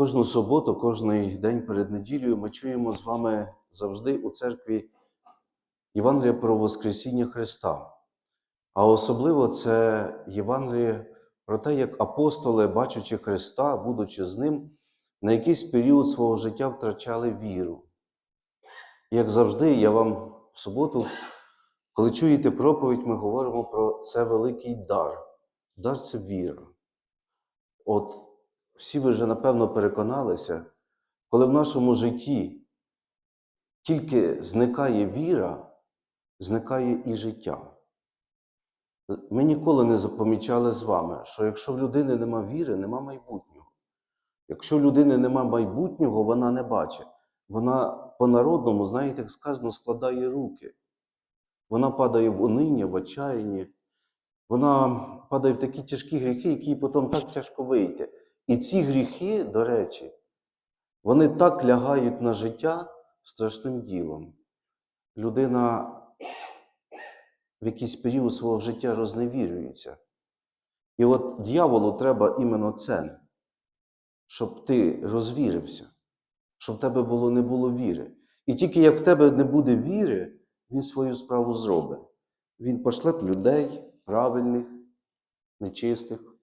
Кожну суботу, кожний день перед неділею ми чуємо з вами завжди у церкві Євангелія про Воскресіння Христа. А особливо це Євангеліє про те, як апостоли, бачачи Христа, будучи з ним, на якийсь період свого життя втрачали віру. Як завжди, я вам в суботу, коли чуєте проповідь, ми говоримо про це великий дар. Дар це віра. От всі ви вже напевно переконалися, коли в нашому житті тільки зникає віра, зникає і життя. Ми ніколи не запомічали з вами, що якщо в людини нема віри, нема майбутнього. Якщо в людини нема майбутнього, вона не бачить. Вона по-народному, знаєте, як сказано, складає руки. Вона падає в униння, в отчаянні. Вона падає в такі тяжкі гріхи, які потім так тяжко вийти. І ці гріхи, до речі, вони так лягають на життя страшним ділом. Людина в якийсь період свого життя розневірюється. І от дьяволу треба іменно це, щоб ти розвірився, щоб в тебе було, не було віри. І тільки як в тебе не буде віри, він свою справу зробить. Він пошле людей правильних, нечистих,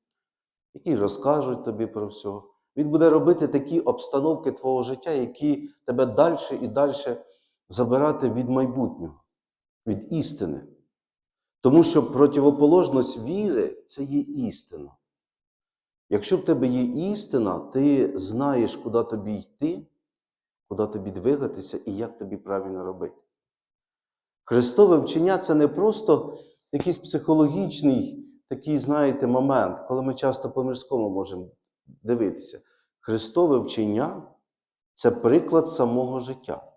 які розкажуть тобі про все. Він буде робити такі обстановки твого життя, які тебе далі і далі забирати від майбутнього, від істини. Тому що противоположність віри це є істина. Якщо в тебе є істина, ти знаєш, куди тобі йти, куди тобі двигатися і як тобі правильно робити. Христове вчення це не просто якийсь психологічний такий, знаєте, момент, коли ми часто по-мирському можемо дивитися. Христове вчення це приклад самого життя.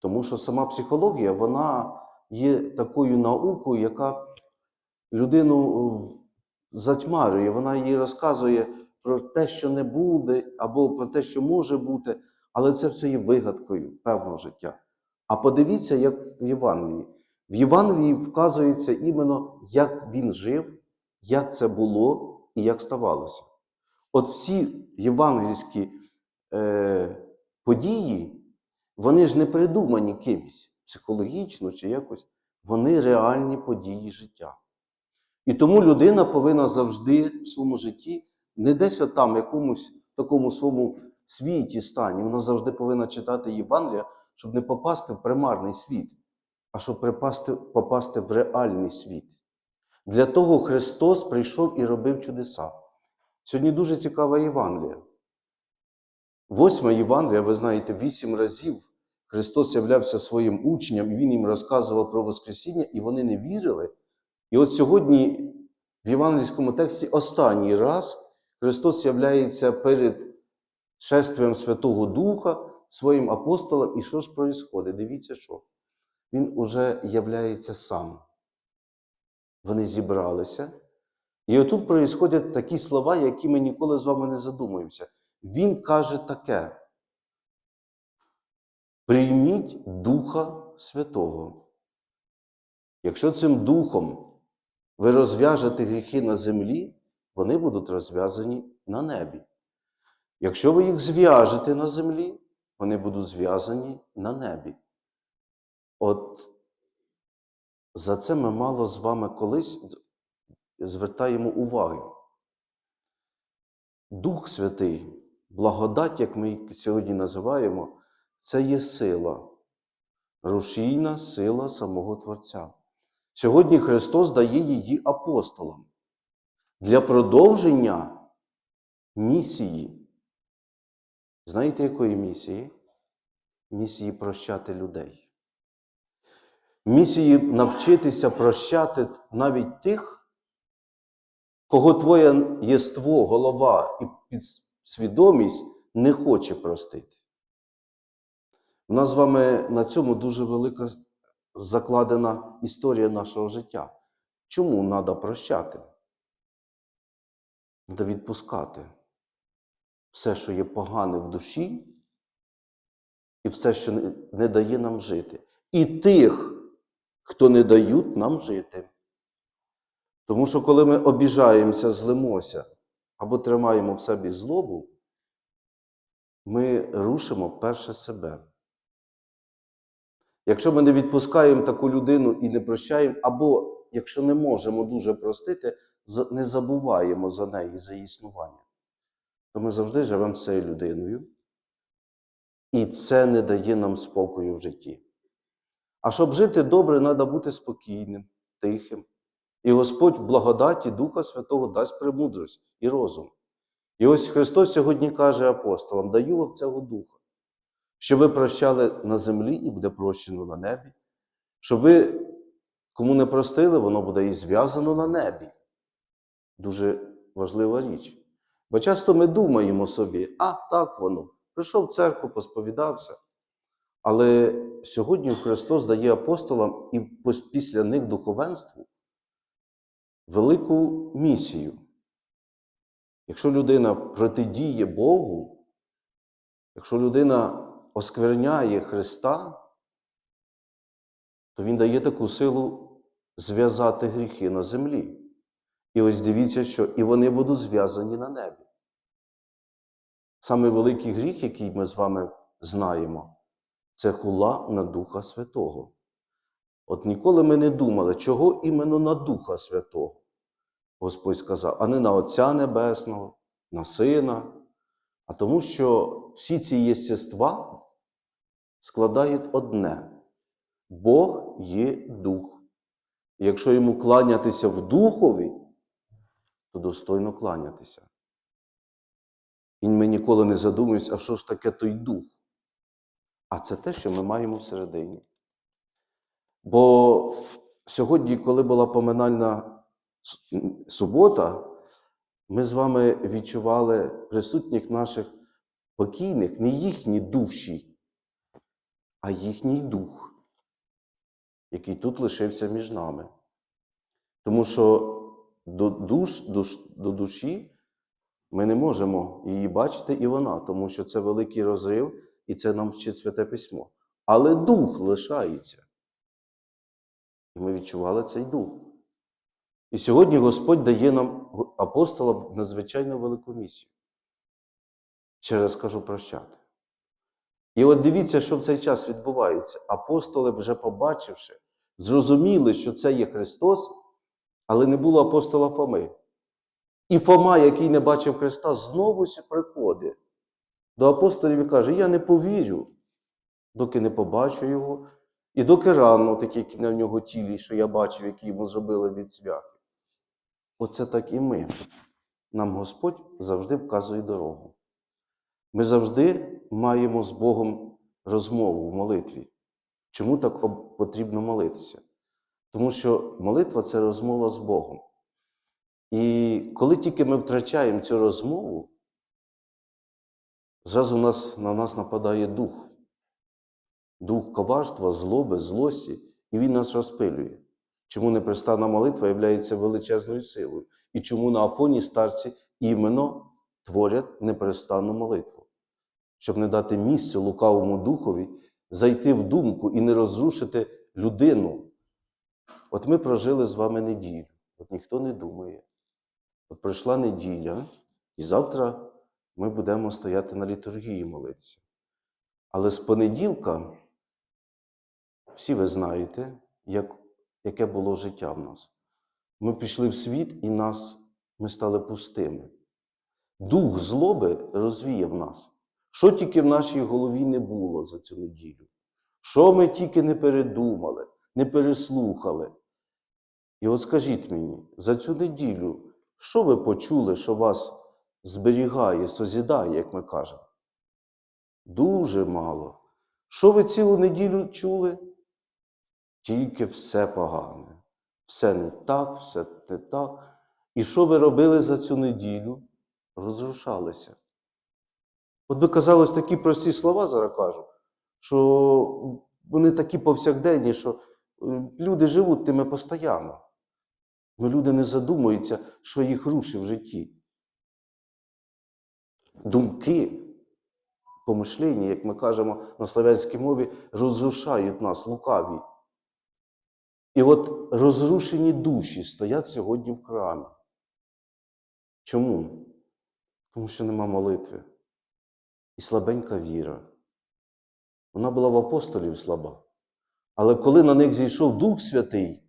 Тому що сама психологія, вона є такою наукою, яка людину затьмарює, вона їй розказує про те, що не буде, або про те, що може бути, але це все є вигадкою певного життя. А подивіться, як в Євангелії. В Євангелії вказується іменно, як він жив, як це було і як ставалося. От всі євангельські е, події, вони ж не придумані кимось психологічно чи якось, вони реальні події життя. І тому людина повинна завжди в своєму житті не десь отам, якомусь такому своєму світі стані. Вона завжди повинна читати Євангелія, щоб не попасти в примарний світ, а щоб попасти в реальний світ. Для того Христос прийшов і робив чудеса. Сьогодні дуже цікава Євангелія. Восьма Євангелія, ви знаєте, вісім разів Христос являвся своїм учням, і Він їм розказував про Воскресіння, і вони не вірили. І от сьогодні в євангельському тексті останній раз Христос являється перед шествием Святого Духа своїм апостолам. І що ж відбувається? Дивіться, що Він уже являється сам. Вони зібралися. І отут відбуваються такі слова, які ми ніколи з вами не задумуємося. Він каже таке: прийміть Духа Святого. Якщо цим Духом ви розв'яжете гріхи на землі, вони будуть розв'язані на небі. Якщо ви їх зв'яжете на землі, вони будуть зв'язані на небі. От за це ми мало з вами колись звертаємо увагу. Дух Святий, благодать, як ми її сьогодні називаємо, це є сила, рушійна сила самого Творця. Сьогодні Христос дає її апостолам для продовження місії. Знаєте, якої місії? Місії прощати людей. Місії навчитися прощати навіть тих, кого твоє єство, голова і підсвідомість не хоче простити. У нас з вами на цьому дуже велика закладена історія нашого життя. Чому треба прощати? Треба відпускати все, що є погане в душі, і все, що не, дає нам жити. І тих, хто не дають нам жити. Тому що коли ми обіжаємося, злимося або тримаємо в собі злобу, ми рушимо перше себе. Якщо ми не відпускаємо таку людину і не прощаємо, або якщо не можемо дуже простити, не забуваємо за неї, за її існування, то ми завжди живемо з цією людиною, і це не дає нам спокою в житті. А щоб жити добре, треба бути спокійним, тихим. І Господь в благодаті Духа Святого дасть премудрость і розум. І ось Христос сьогодні каже апостолам: даю вам цього духа, що ви прощали на землі і буде прощено на небі, щоб ви, кому не простили, воно буде і зв'язано на небі. Дуже важлива річ. Бо часто ми думаємо собі, а так воно, прийшов в церкву, посповідався. Але сьогодні Христос дає апостолам і після них духовенству велику місію. Якщо людина протидіє Богу, якщо людина оскверняє Христа, то Він дає таку силу зв'язати гріхи на землі. І ось дивіться, що і вони будуть зв'язані на небі. Саме великий гріх, який ми з вами знаємо, це хула на Духа Святого. От ніколи ми не думали, чого іменно на Духа Святого. Господь сказав, а не на Отця Небесного, на Сина, а тому, що всі ці єстества складають одне: Бог є дух. Якщо йому кланятися в духові, то достойно кланятися. І ми ніколи не задумуємося, а що ж таке той дух? А це те, що ми маємо всередині. Бо сьогодні, коли була поминальна субота, ми з вами відчували присутніх наших покійних, не їхні душі, а їхній дух, який тут лишився між нами. Тому що до, душ, душ, до душі ми не можемо її бачити і вона, тому що це великий розрив, і це нам вчить Святе Письмо. Але дух лишається. І ми відчували цей дух. І сьогодні Господь дає нам апостолам надзвичайно велику місію. Ще раз кажу прощати. І от дивіться, що в цей час відбувається. Апостоли, вже побачивши, зрозуміли, що це є Христос, але не було апостола Фоми. І Фома, який не бачив Христа, знову приходить до апостолів і каже: Я не повірю, доки не побачу його, і доки рано, такі, які на нього тілі, що я бачив, які йому зробили від цвяхи. Оце так і ми. Нам Господь завжди вказує дорогу. Ми завжди маємо з Богом розмову в молитві. Чому так потрібно молитися? Тому що молитва це розмова з Богом. І коли тільки ми втрачаємо цю розмову, зразу нас, на нас нападає дух. Дух коварства, злоби, злості, і він нас розпилює. Чому непрестанна молитва є величезною силою? І чому на Афоні старці іменно творять непрестанну молитву? Щоб не дати місце лукавому духові зайти в думку і не розрушити людину. От ми прожили з вами неділю, от ніхто не думає. От пройшла неділя, і завтра ми будемо стояти на літургії молитися. Але з понеділка, всі ви знаєте, як, яке було життя в нас. Ми пішли в світ і нас, ми стали пустими. Дух злоби розвіяв нас. Що тільки в нашій голові не було за цю неділю? Що ми тільки не передумали, не переслухали? І от скажіть мені, за цю неділю, що ви почули, що вас зберігає, созідає, як ми кажемо? Дуже мало. Що ви цілу неділю чули? Тільки все погане. Все не так, все не так. І що ви робили за цю неділю? Розрушалися. От би казалось, такі прості слова зараз кажу, що вони такі повсякденні, що е, люди живуть тими постійно. Але люди не задумуються, що їх рушить в житті. Думки, помишлення, як ми кажемо на славянській мові, розрушають нас лукаві. І от розрушені душі стоять сьогодні в храмі. Чому? Тому що нема молитви. і слабенька віра. Вона була в апостолів слаба. Але коли на них зійшов Дух Святий,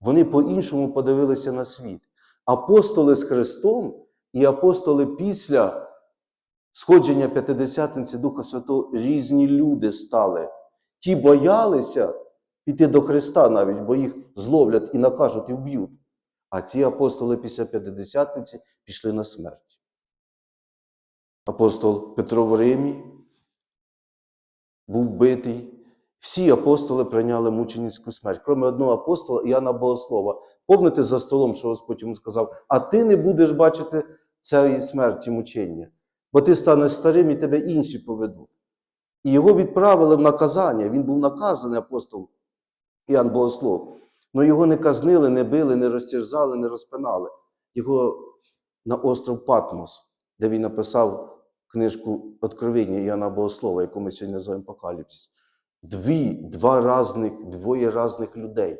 вони по-іншому подивилися на світ. Апостоли з Христом і апостоли після сходження П'ятидесятниці Духа Святого різні люди стали. Ті боялися піти до Христа навіть, бо їх зловлять і накажуть і вб'ють. А ці апостоли після П'ятидесятниці пішли на смерть. Апостол Петро в Римі був битий. Всі апостоли прийняли мученицьку смерть, крім одного апостола Іоанна Богослова. Помните за столом, що Господь йому сказав: а ти не будеш бачити цієї смерті мучення, бо ти станеш старим і тебе інші поведуть. І його відправили в наказання. Він був наказаний апостол Іоанн Богослов. Але його не казнили, не били, не розтірзали, не розпинали. Його на остров Патмос, де він написав книжку Откровення Іоанна Богослова, яку ми сьогодні називаємо Апокаліпсис. Дві, два різних, двоє різних людей.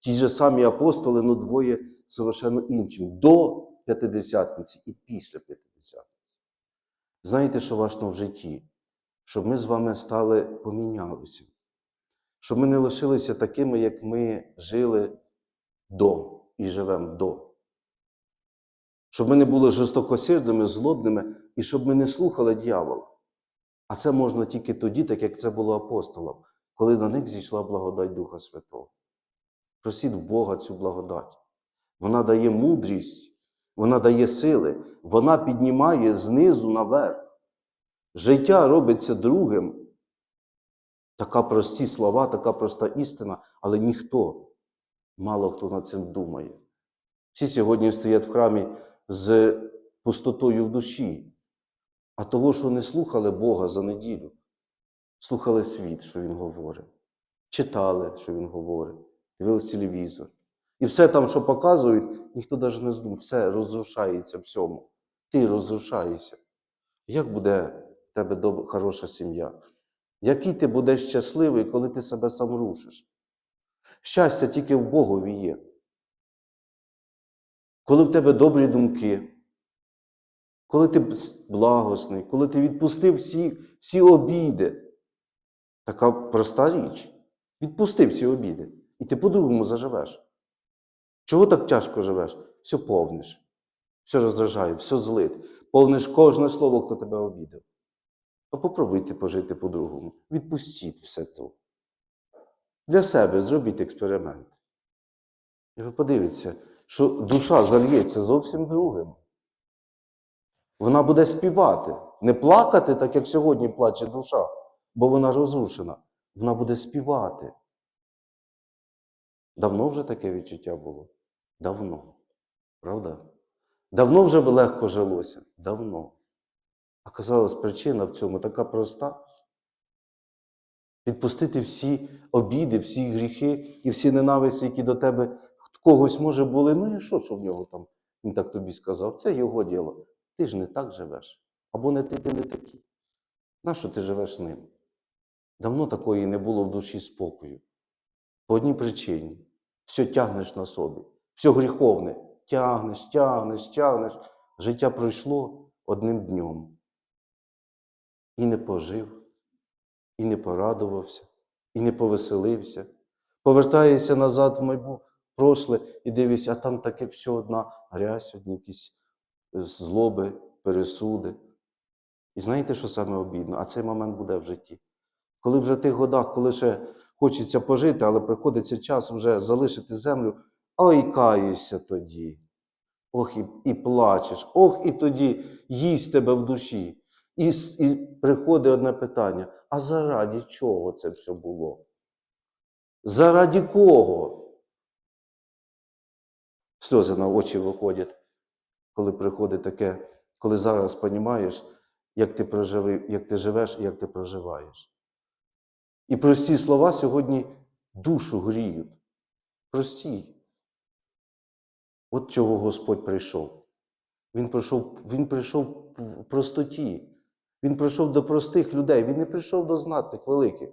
Ті ж самі апостоли, але двоє совершенно іншим. До П'ятидесятниці і після П'ятидесятниці. Знаєте, що важливо в житті? Щоб ми з вами стали помінялися. Щоб ми не лишилися такими, як ми жили до і живемо до. Щоб ми не були жорстокосердними, злобними, і щоб ми не слухали дьявола. А це можна тільки тоді, так як це було апостолам, коли на них зійшла благодать Духа Святого. Просіть в Бога цю благодать. Вона дає мудрість, вона дає сили, вона піднімає знизу наверх. Життя робиться другим. Така прості слова, така проста істина, але ніхто, мало хто над цим думає. Всі сьогодні стоять в храмі з пустотою в душі, а того, що не слухали Бога за неділю, слухали світ, що Він говорить, читали, що Він говорить, дивились телевізор. І все там, що показують, ніхто навіть не здумав, все розрушається всьому. Ти розрушаєшся. Як буде в тебе доб... хороша сім'я? Який ти будеш щасливий, коли ти себе сам рушиш? Щастя тільки в Богові є. Коли в тебе добрі думки, коли ти благосний, коли ти відпустив всі, всі обіди. Така проста річ. Відпусти всі обіди. І ти по-другому заживеш. Чого так тяжко живеш? Все повниш, все роздражає, все злит. Повниш кожне слово, хто тебе обідав. А попробуйте пожити по-другому. Відпустіть все це. Для себе зробіть експеримент. І ви подивіться, що душа зальється зовсім другим. Вона буде співати, не плакати, так як сьогодні плаче душа, бо вона розрушена. Вона буде співати. Давно вже таке відчуття було? Давно. Правда? Давно вже б легко жилося? Давно. А казалось, причина в цьому така проста. Відпустити всі обіди, всі гріхи і всі ненависті, які до тебе когось може були. Ну і що, що в нього там він так тобі сказав? Це його діло. Ти ж не так живеш. Або не ти, ти не такий. Нащо ти живеш ним? Давно такої не було в душі спокою. По одній причині. Все тягнеш на собі, все гріховне. Тягнеш, тягнеш, тягнеш. Життя пройшло одним днем. І не пожив, і не порадувався, і не повеселився. Повертаєшся назад в майбутнє, прошле і дивишся, а там таке все одна грязь, одні якісь злоби, пересуди. І знаєте, що саме обідно? А цей момент буде в житті. Коли вже в тих годах, коли ще хочеться пожити, але приходиться час вже залишити землю, ой, каєшся тоді. Ох, і, і плачеш, ох, і тоді їсть тебе в душі. І, і приходить одне питання: а заради чого це все було? Заради кого? Сльози на очі виходять, коли приходить таке, коли зараз розумієш, як ти, проживи, як ти живеш і як ти проживаєш. І прості слова сьогодні душу гріють. Прості. От чого Господь прийшов. Він прийшов, Він прийшов в простоті. Він прийшов до простих людей. Він не прийшов до знатних, великих.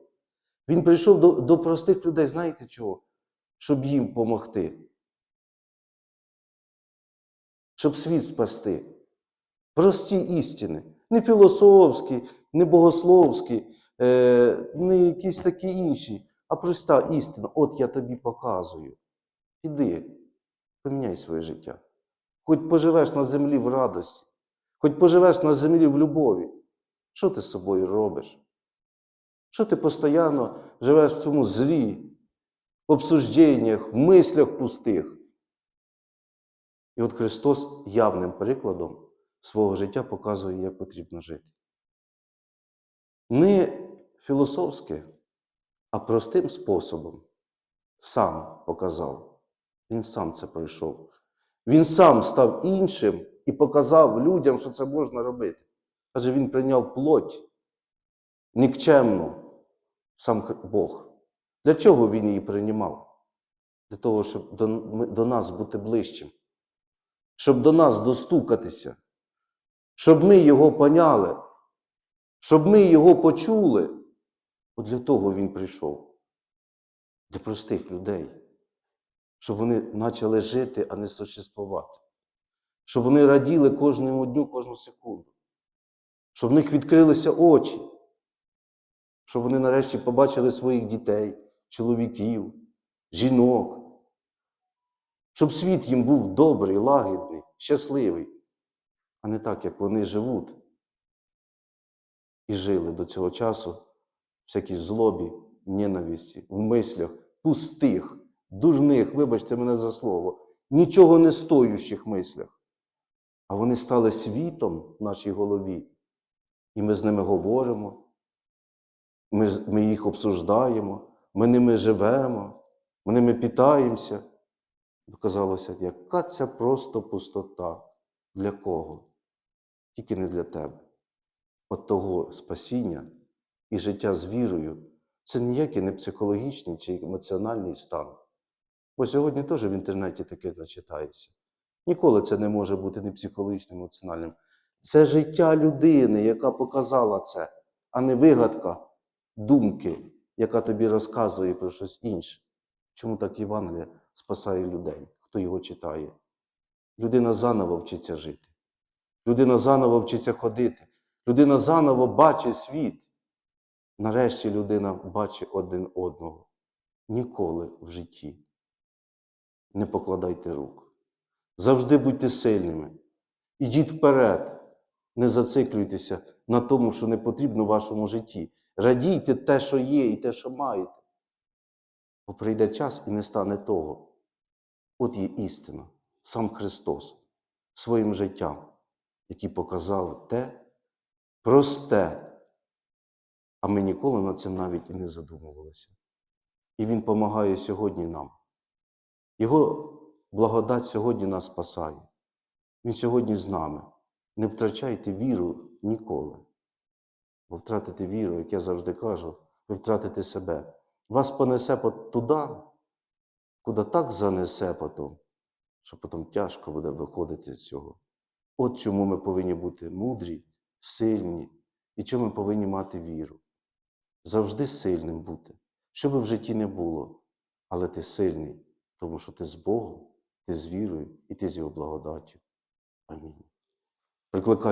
Він прийшов до, до простих людей, знаєте чого? Щоб їм допомогти. Щоб світ спасти. Прості істини. Не філософські, не богословські, е, не якісь такі інші, а проста істина. От я тобі показую. Іди, поміняй своє життя. Хоч поживеш на землі в радості, хоч поживеш на землі в любові. Що ти з собою робиш? Що ти постійно живеш в цьому злі, в обсужденнях, в мислях пустих? І от Христос явним прикладом свого життя показує, як потрібно жити. Не філософськи, а простим способом сам показав. Він сам це пройшов. Він сам став іншим і показав людям, що це можна робити. Адже він прийняв плоть нікчемну, сам Бог. Для чого він її приймав? Для того, щоб до, до нас бути ближчим, щоб до нас достукатися, щоб ми його поняли, щоб ми його почули. От для того він прийшов. Для простих людей. Щоб вони почали жити, а не существувати. Щоб вони раділи кожному дню, кожну секунду. Щоб в них відкрилися очі. Щоб вони нарешті побачили своїх дітей, чоловіків, жінок. Щоб світ їм був добрий, лагідний, щасливий, а не так, як вони живуть і жили до цього часу всякій злобі, ненависті, в мислях, пустих, дурних, вибачте мене за слово, нічого не стоючих мислях. А вони стали світом в нашій голові. І ми з ними говоримо, ми, ми їх обсуждаємо, ми ними живемо, ми ними питаємося. Показалося, яка це просто пустота. Для кого? Тільки не для тебе. От того спасіння і життя з вірою це ніякий не психологічний чи емоціональний стан. Бо сьогодні теж в інтернеті таке начитаєшся. Ніколи це не може бути не психологічним, емоціональним. Це життя людини, яка показала це, а не вигадка думки, яка тобі розказує про щось інше. Чому так Євангелія спасає людей, хто його читає? Людина заново вчиться жити. Людина заново вчиться ходити. Людина заново бачить світ. Нарешті людина бачить один одного. Ніколи в житті. Не покладайте рук. Завжди будьте сильними. Ідіть вперед. Не зациклюйтеся на тому, що не потрібно в вашому житті. Радійте те, що є, і те, що маєте. Бо прийде час і не стане того. От є істина, сам Христос своїм життям, який показав те просте, а ми ніколи над цим навіть і не задумувалися. І Він допомагає сьогодні нам. Його благодать сьогодні нас спасає. Він сьогодні з нами. Не втрачайте віру ніколи. Бо втратити віру, як я завжди кажу, ви втратите себе. Вас понесе по- туди, куди так занесе потім, що потім тяжко буде виходити з цього. От чому ми повинні бути мудрі, сильні і чому ми повинні мати віру. Завжди сильним бути, що би в житті не було, але ти сильний, тому що ти з Богом, ти з вірою і ти з його благодаттю. Амінь. Прикликаю